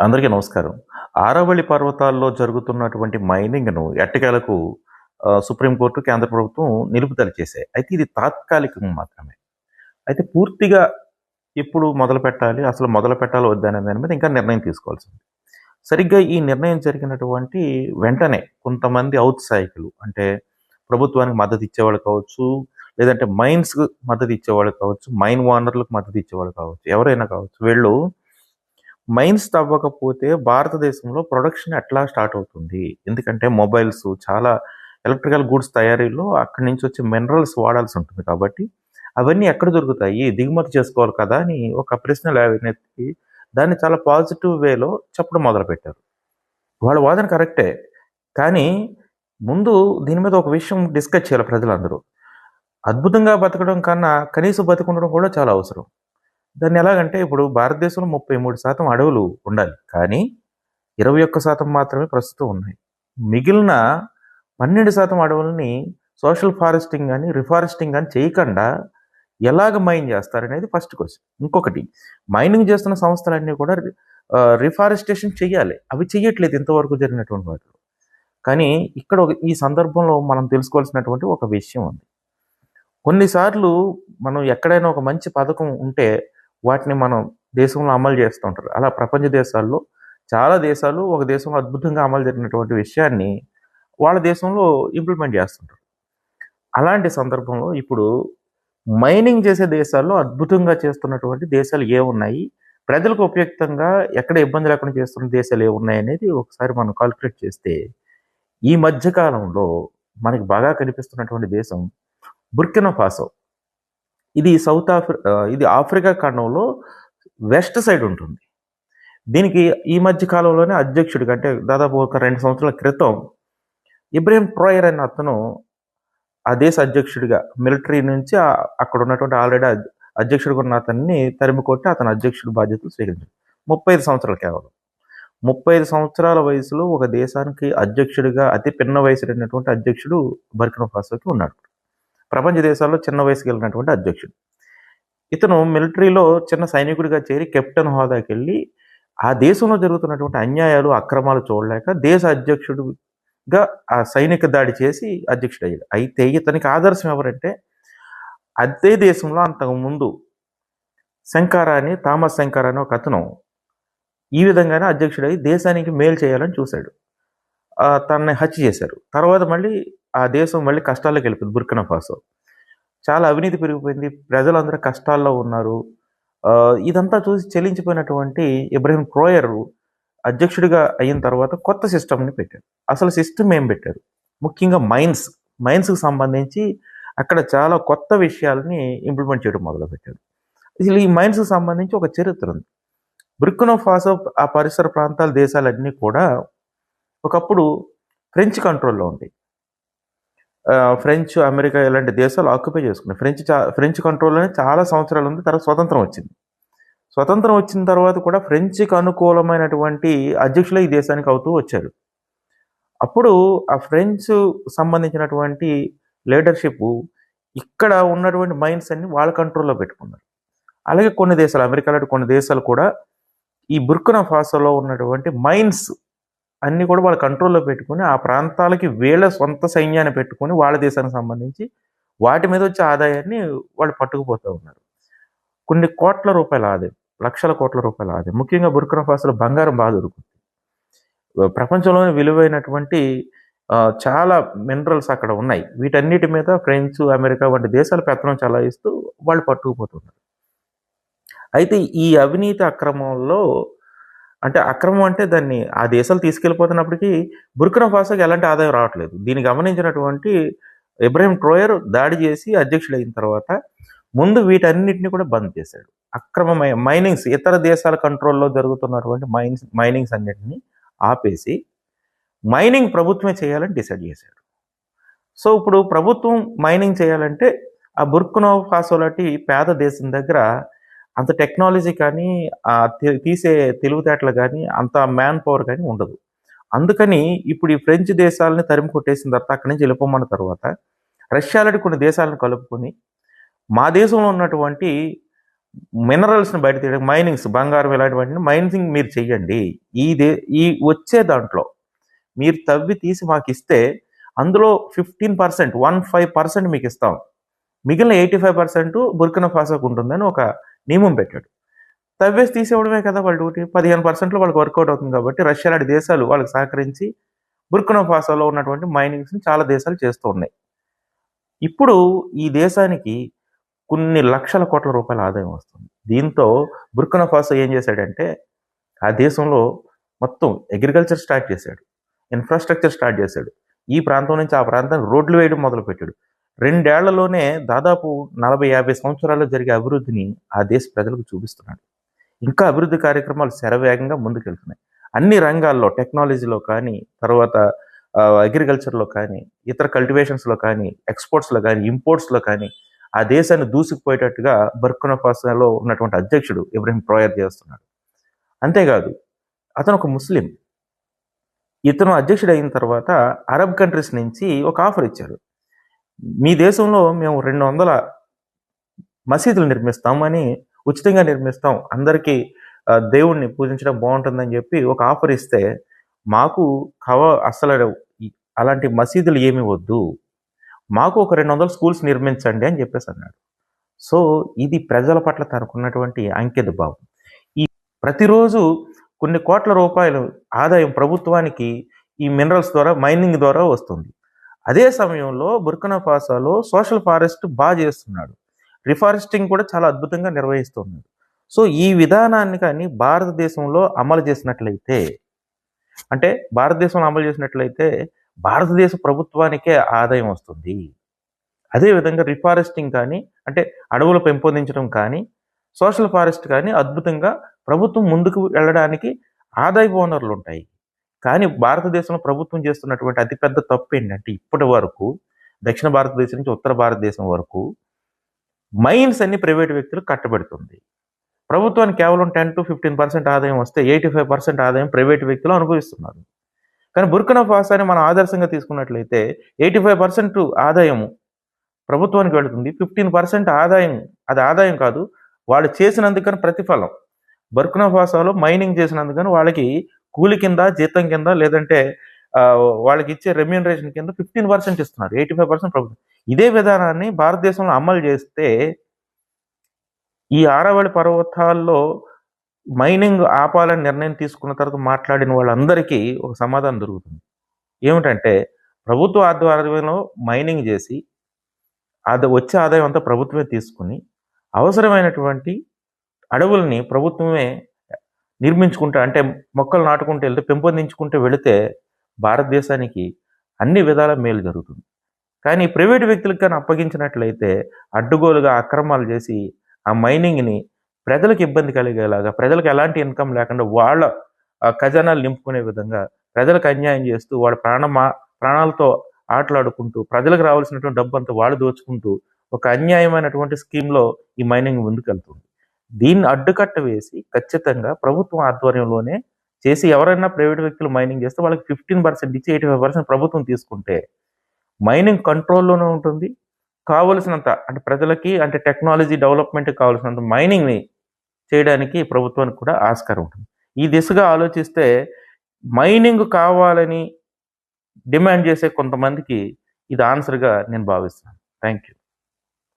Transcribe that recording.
అందరికీ నమస్కారం. ఆరవళి పర్వతాల్లో జరుగుతున్నటువంటి మైనింగ్ను ఎట్టకేలకు సుప్రీంకోర్టు కేంద్ర ప్రభుత్వం నిలుపుదల చేశాయి. అయితే ఇది తాత్కాలికం మాత్రమే. అయితే పూర్తిగా ఎప్పుడు మొదలు పెట్టాలి అసలు మొదలు పెట్టాలి వద్దనే దాని మీద ఇంకా నిర్ణయం తీసుకోవాల్సింది. సరిగ్గా ఈ నిర్ణయం జరిగినటువంటి వెంటనే కొంతమంది ఔత్సాహికులు అంటే ప్రభుత్వానికి మద్దతు ఇచ్చేవాళ్ళు కావచ్చు లేదంటే మైన్స్కి మద్దతు ఇచ్చేవాళ్ళు కావచ్చు మైన్ ఓనర్లకు మద్దతు ఇచ్చేవాళ్ళు కావచ్చు ఎవరైనా కావచ్చు వీళ్ళు మైన్స్ తవ్వకపోతే భారతదేశంలో ప్రొడక్షన్ ఎట్లా స్టార్ట్ అవుతుంది? ఎందుకంటే మొబైల్స్ చాలా ఎలక్ట్రికల్ గూడ్స్ తయారీలో అక్కడి నుంచి వచ్చే మినరల్స్ వాడాల్సి ఉంటుంది కాబట్టి అవన్నీ ఎక్కడ దొరుకుతాయి? దిగుమతి చేసుకోవాలి కదా అని ఒక ప్రశ్న లేవనెత్తి దాన్ని చాలా పాజిటివ్ వేలో చెప్పడం మొదలుపెట్టారు. వాళ్ళ వాదన కరెక్టే. కానీ ముందు దీని మీద ఒక విషయం డిస్కస్ చేయాలి ప్రజలందరూ. అద్భుతంగా బతకడం కన్నా కనీసం బతికుండడం కూడా చాలా అవసరం. దాన్ని ఎలాగంటే ఇప్పుడు భారతదేశంలో ముప్పై మూడు శాతం అడవులు ఉండాలి. కానీ ఇరవై ఒక్క శాతం మాత్రమే ప్రస్తుతం ఉన్నాయి. మిగిలిన పన్నెండు శాతం అడవులని సోషల్ ఫారెస్టింగ్ కానీ రిఫారెస్టింగ్ కానీ చేయకుండా ఎలాగ మైన్ చేస్తారనేది ఫస్ట్ క్వశ్చన్. ఇంకొకటి మైనింగ్ చేస్తున్న సంస్థలన్నీ కూడా రిఫారెస్టేషన్ చేయాలి. అవి చేయట్లేదు ఇంతవరకు జరిగినటువంటి వాటిలో. కానీ ఇక్కడ ఒక ఈ సందర్భంలో మనం తెలుసుకోవాల్సినటువంటి ఒక విషయం ఉంది. కొన్నిసార్లు మనం ఎక్కడైనా ఒక మంచి పథకం ఉంటే వాటిని మనం దేశంలో అమలు చేస్తూ ఉంటారు అలా ప్రపంచ దేశాల్లో చాలా దేశాలు ఒక దేశంలో అద్భుతంగా అమలు జరిగినటువంటి విషయాన్ని వాళ్ళ దేశంలో ఇంప్లిమెంట్ చేస్తుంటారు. అలాంటి సందర్భంలో ఇప్పుడు మైనింగ్ చేసే దేశాల్లో అద్భుతంగా చేస్తున్నటువంటి దేశాలు ఏమున్నాయి ప్రజలకు ఉపయుక్తంగా ఎక్కడ ఇబ్బంది లేకుండా చేస్తున్న దేశాలు ఏమున్నాయి ఉన్నాయి అనేది ఒకసారి మనం కాల్కులేట్ చేస్తే ఈ మధ్యకాలంలో మనకి బాగా కనిపిస్తున్నటువంటి దేశం బుర్కినా ఫాసో. ఇది సౌత్ ఆఫ్రి ఇది ఆఫ్రికా ఖండంలో వెస్ట్ సైడ్ ఉంటుంది. దీనికి ఈ మధ్య కాలంలోనే అధ్యక్షుడిగా అంటే దాదాపు ఒక రెండు సంవత్సరాల క్రితం ఇబ్రహీం ట్రోయర్ అనే అతను ఆ దేశ అధ్యక్షుడిగా మిలిటరీ నుంచి అక్కడ ఉన్నటువంటి ఆల్రెడీ అధ్యక్షుడిగా ఉన్న అతన్ని తరిమి కొట్టి అతను అధ్యక్షుడి బాధ్యతలు స్వీకరించాడు. ముప్పై ఐదు సంవత్సరాలు కేవలం. ముప్పై ఐదు సంవత్సరాల వయసులో ఒక దేశానికి అధ్యక్షుడిగా అతి పిన్న వయసు అధ్యక్షుడు బర్కినా ఫాసోకి ఉన్నాడు. ప్రపంచ దేశాల్లో చిన్న వయసుకి వెళ్ళినటువంటి అధ్యక్షుడు. ఇతను మిలిటరీలో చిన్న సైనికుడిగా చేరి కెప్టెన్ హోదాకి వెళ్ళి ఆ దేశంలో జరుగుతున్నటువంటి అన్యాయాలు అక్రమాలు చూడలేక దేశ అధ్యక్షుడిగా ఆ సైనిక దాడి చేసి అధ్యక్షుడు అయ్యాడు అయితే ఇతనికి ఆదర్శం ఎవరంటే అదే దేశంలో అంతకు ముందు అని థామస్ శంకారా అని ఒక అతను ఈ విధంగానే అధ్యక్షుడై దేశానికి మేలు చేయాలని చూశాడు. తనని హత్య చేశారు. తర్వాత మళ్ళీ ఆ దేశం మళ్ళీ కష్టాల్లోకి వెళ్ళిపోయింది బుర్కినా ఫాసో. చాలా అవినీతి పెరిగిపోయింది ప్రజలందరూ కష్టాల్లో ఉన్నారు. ఇదంతా చూసి చెల్లించిపోయినటువంటి ఇబ్రహీం ట్రోయర్ అధ్యక్షుడిగా అయిన తర్వాత కొత్త సిస్టమ్ని పెట్టారు. అసలు సిస్టమ్ ఏం పెట్టారు? ముఖ్యంగా మైన్స్ మైన్స్కి సంబంధించి అక్కడ చాలా కొత్త విషయాలని ఇంప్లిమెంట్ చేయడం మొదలుపెట్టాడు అసలు ఈ మైన్స్కి సంబంధించి ఒక చరిత్ర ఉంది. బుర్కినో ఫాసో ఆ పరిసర ప్రాంతాల దేశాలన్నీ కూడా ఒకప్పుడు ఫ్రెంచ్ కంట్రోల్లో ఉండేవి. ఫ్రెంచ్ అమెరికా ఇలాంటి దేశాలు ఆక్యుపై చేసుకున్నాయి. ఫ్రెంచ్ ఫ్రెంచ్ కంట్రోల్లోనే చాలా సంవత్సరాలు ఉంది తర్వాత స్వతంత్రం వచ్చింది. స్వతంత్రం వచ్చిన తర్వాత కూడా ఫ్రెంచ్కి అనుకూలమైనటువంటి అధ్యక్షులు ఈ దేశానికి అవుతూ వచ్చారు. అప్పుడు ఆ ఫ్రెంచ్ సంబంధించినటువంటి లీడర్షిప్ ఇక్కడ ఉన్నటువంటి మైండ్స్ అన్ని వాళ్ళ కంట్రోల్లో పెట్టుకున్నారు. అలాగే కొన్ని దేశాలు అమెరికా లాంటి కొన్ని దేశాలు కూడా ఈ బుర్కినా ఫాసోలో ఉన్నటువంటి మైన్స్ అన్నీ కూడా వాళ్ళ కంట్రోల్లో పెట్టుకుని ఆ ప్రాంతాలకి వీళ్ళ సొంత సైన్యాన్ని పెట్టుకొని వాళ్ళ దేశానికి సంబంధించి వాటి మీద వచ్చే ఆదాయాన్ని వాళ్ళు పట్టుకుపోతూ ఉన్నారు. కొన్ని కోట్ల రూపాయల ఆదాయం లక్షల కోట్ల రూపాయల ఆదాయం ముఖ్యంగా బుర్కినా ఫాసోలో బంగారం బాగా దొరుకుతుంది. ప్రపంచంలోనే విలువైనటువంటి చాలా మినరల్స్ అక్కడ ఉన్నాయి. వీటన్నిటి మీద ఫ్రెంచ్ అమెరికా వంటి దేశాలు పెత్తనం చలాయిస్తూ వాళ్ళు పట్టుకుపోతున్నారు. అయితే ఈ అవినీతి అక్రమంలో అంటే అక్రమం అంటే దాన్ని ఆ దేశాలు తీసుకెళ్ళిపోతున్నప్పటికీ బుర్కినా ఫాసోకి ఎలాంటి ఆదాయం రావట్లేదు. దీన్ని గమనించినటువంటి ఇబ్రాహిం ట్రోయర్ దాడి చేసి అధ్యక్షుడైన తర్వాత ముందు వీటన్నిటిని కూడా బంద్ చేశాడు. అక్రమ మైనింగ్స్ ఇతర దేశాల కంట్రోల్లో జరుగుతున్నటువంటి మైన్స్ మైనింగ్స్ అన్నిటిని ఆపేసి మైనింగ్ ప్రభుత్వమే చేయాలని డిసైడ్ చేశాడు. సో ఇప్పుడు ప్రభుత్వం మైనింగ్ చేయాలంటే ఆ బుర్కునో ఫాసో లాంటి పేద దేశం దగ్గర అంత టెక్నాలజీ కానీ తీసే తెలివితేటలు కానీ అంత మ్యాన్ పవర్ కానీ ఉండదు. అందుకని ఇప్పుడు ఈ ఫ్రెంచ్ దేశాలని తరిమి కొట్టేసిన తర్వాత అక్కడి నుంచి వెళ్ళిపోమన్న తర్వాత రష్యా లాంటి కొన్ని దేశాలను కలుపుకొని మా దేశంలో ఉన్నటువంటి మినరల్స్ని బయట తీయడం మైనింగ్స్ బంగారం ఇలాంటివన్నీ మైనింగ్ మీరు చెయ్యండి ఈ దే ఈ వచ్చే దాంట్లో మీరు తవ్వి తీసి మాకు ఇస్తే అందులో fifteen percent one five percent మీకు ఇస్తాం. మిగిలిన ఎయిటీ ఫైవ్ పర్సెంట్ బుర్కిన ఫాసోకు ఉంటుందని ఒక నియమం పెట్టాడు. తవ్వేసి తీసేవడమే కదా వాళ్ళ డ్యూటీ. పదిహేను పర్సెంట్లో వాళ్ళకి వర్కౌట్ అవుతుంది కాబట్టి రష్యా లాంటి దేశాలు వాళ్ళకి సహకరించి బుర్కినోఫాసోలో ఉన్నటువంటి మైనింగ్స్ని చాలా దేశాలు చేస్తూ ఉన్నాయి. ఇప్పుడు ఈ దేశానికి కొన్ని లక్షల కోట్ల రూపాయల ఆదాయం వస్తుంది. దీంతో బుర్కినోఫాసో ఏం చేశాడంటే ఆ దేశంలో మొత్తం అగ్రికల్చర్ స్టార్ట్ చేశాడు. ఇన్ఫ్రాస్ట్రక్చర్ స్టార్ట్ చేశాడు. ఈ ప్రాంతం నుంచి ఆ ప్రాంతానికి రోడ్లు వేయడం మొదలుపెట్టాడు. రెండేళ్ళలోనే దాదాపు నలభై యాభై సంవత్సరాల్లో జరిగే అభివృద్ధిని ఆ దేశ ప్రజలకు చూపిస్తున్నాడు. ఇంకా అభివృద్ధి కార్యక్రమాలు శరవేగంగా ముందుకెళ్తున్నాయి. అన్ని రంగాల్లో టెక్నాలజీలో కానీ తర్వాత అగ్రికల్చర్లో కానీ ఇతర కల్టివేషన్స్లో కానీ ఎక్స్పోర్ట్స్లో కానీ ఇంపోర్ట్స్లో కానీ ఆ దేశాన్ని దూసుకుపోయేటట్టుగా బర్కునఫాసాలో ఉన్నటువంటి అధ్యక్షుడు ఇబ్రహీం ప్రోయర్ చేస్తున్నాడు. అంతేకాదు అతను ఒక ముస్లిం. ఇతను అధ్యక్షుడు అయిన తర్వాత అరబ్ కంట్రీస్ నుంచి ఒక ఆఫర్ ఇచ్చారు. మీ దేశంలో మేము రెండు వందల మసీదులు నిర్మిస్తామని ఉచితంగా నిర్మిస్తాం. అందరికీ దేవుణ్ణి పూజించడం బాగుంటుందని చెప్పి ఒక ఆఫర్ ఇస్తే మాకు కవ అసలు అలాంటి మసీదులు ఏమి వద్దు. మాకు ఒక రెండు వందల స్కూల్స్ నిర్మించండి అని చెప్పేసి అన్నాడు. సో ఇది ప్రజల పట్ల తనకున్నటువంటి అంకిత భావం ఈ ప్రతిరోజు కొన్ని కోట్ల రూపాయలు ఆదాయం ప్రభుత్వానికి ఈ మినరల్స్ ద్వారా మైనింగ్ ద్వారా వస్తుంది. అదే సమయంలో బుర్కనఫాసాలో సోషల్ ఫారెస్ట్ బాగా చేస్తున్నాడు. రిఫారెస్టింగ్ కూడా చాలా అద్భుతంగా నిర్వహిస్తున్నాడు. సో ఈ విధానాన్ని కానీ భారతదేశంలో అమలు చేసినట్లయితే అంటే భారతదేశంలో అమలు చేసినట్లయితే భారతదేశ ప్రభుత్వానికే ఆదాయం వస్తుంది. అదేవిధంగా రిఫారెస్టింగ్ కానీ అంటే అడవులు పెంపొందించడం కానీ సోషల్ ఫారెస్ట్ కానీ అద్భుతంగా ప్రభుత్వం ముందుకు వెళ్ళడానికి ఆదాయ వనరులు ఉంటాయి కానీ భారతదేశంలో ప్రభుత్వం చేస్తున్నటువంటి అతిపెద్ద తప్పు ఏంటంటే ఇప్పటి వరకు దక్షిణ భారతదేశం నుంచి ఉత్తర భారతదేశం వరకు మైన్స్ అన్ని ప్రైవేట్ వ్యక్తులు కట్టబెడుతుంది. ప్రభుత్వానికి కేవలం టెన్ టు ఫిఫ్టీన్ పర్సెంట్ ఆదాయం వస్తే ఎయిటీ ఫైవ్ పర్సెంట్ ఆదాయం ప్రైవేట్ వ్యక్తులు అనుభవిస్తున్నారు. కానీ బుర్కనా ఫాసాని మనం ఆదర్శంగా తీసుకున్నట్లయితే ఎయిటీ ఫైవ్ పర్సెంట్ ఆదాయం ప్రభుత్వానికి వెళుతుంది. ఫిఫ్టీన్ పర్సెంట్ ఆదాయం అది ఆదాయం కాదు వాళ్ళు చేసినందుకని ప్రతిఫలం. బర్కునా ఫాసాలో మైనింగ్ చేసినందుకని వాళ్ళకి కూలి కింద జీతం కింద లేదంటే వాళ్ళకి ఇచ్చే రెమ్యూనరేషన్ కింద ఫిఫ్టీన్ పర్సెంట్ ఇస్తున్నారు ఎయిటీ ఫైవ్ పర్సెంట్ ప్రభుత్వం. ఇదే విధానాన్ని భారతదేశంలో అమలు చేస్తే ఈ ఆరవళి పర్వతాల్లో మైనింగ్ ఆపాలని నిర్ణయం తీసుకున్న తర్వాత మాట్లాడిన వాళ్ళందరికీ ఒక సమాధానం దొరుకుతుంది. ఏమిటంటే ప్రభుత్వ ఆధ్వర్యంలో మైనింగ్ చేసి అది వచ్చే ఆదాయం అంతా ప్రభుత్వమే తీసుకుని అవసరమైనటువంటి అడవుల్ని ప్రభుత్వమే నిర్మించుకుంటూ అంటే మొక్కలు నాటుకుంటూ వెళ్తే పెంపొందించుకుంటూ వెళితే భారతదేశానికి అన్ని విధాల మేలు జరుగుతుంది. కానీ ప్రైవేట్ వ్యక్తులకు కానీ అప్పగించినట్లయితే అడ్డుగోలుగా అక్రమాలు చేసి ఆ మైనింగ్ని ప్రజలకు ఇబ్బంది కలిగేలాగా ప్రజలకు ఎలాంటి ఇన్కమ్ లేకుండా వాళ్ళ ఖజానాలు నింపుకునే విధంగా ప్రజలకు అన్యాయం చేస్తూ వాళ్ళ ప్రాణ ప్రాణాలతో ఆటలాడుకుంటూ ప్రజలకు రావాల్సినటువంటి డబ్బు అంతా వాళ్ళు దోచుకుంటూ ఒక అన్యాయమైనటువంటి స్కీమ్లో ఈ మైనింగ్ ముందుకెళ్తుంది. దీన్ని అడ్డుకట్ట వేసి ఖచ్చితంగా ప్రభుత్వం ఆధ్వర్యంలోనే చేసి ఎవరైనా ప్రైవేట్ వ్యక్తులు మైనింగ్ చేస్తే వాళ్ళకి ఫిఫ్టీన్ పర్సెంట్ ఇచ్చి ఎయిటీ ఫైవ్ పర్సెంట్ ప్రభుత్వం తీసుకుంటే మైనింగ్ కంట్రోల్లోనే ఉంటుంది. కావలసినంత అంటే ప్రజలకి అంటే టెక్నాలజీ డెవలప్మెంట్ కావలసినంత మైనింగ్ని చేయడానికి ప్రభుత్వానికి కూడా ఆస్కారం ఉంటుంది. ఈ దిశగా ఆలోచిస్తే మైనింగ్ కావాలని డిమాండ్ చేసే కొంతమందికి ఇది ఆన్సర్గా నేను భావిస్తున్నాను. Thank you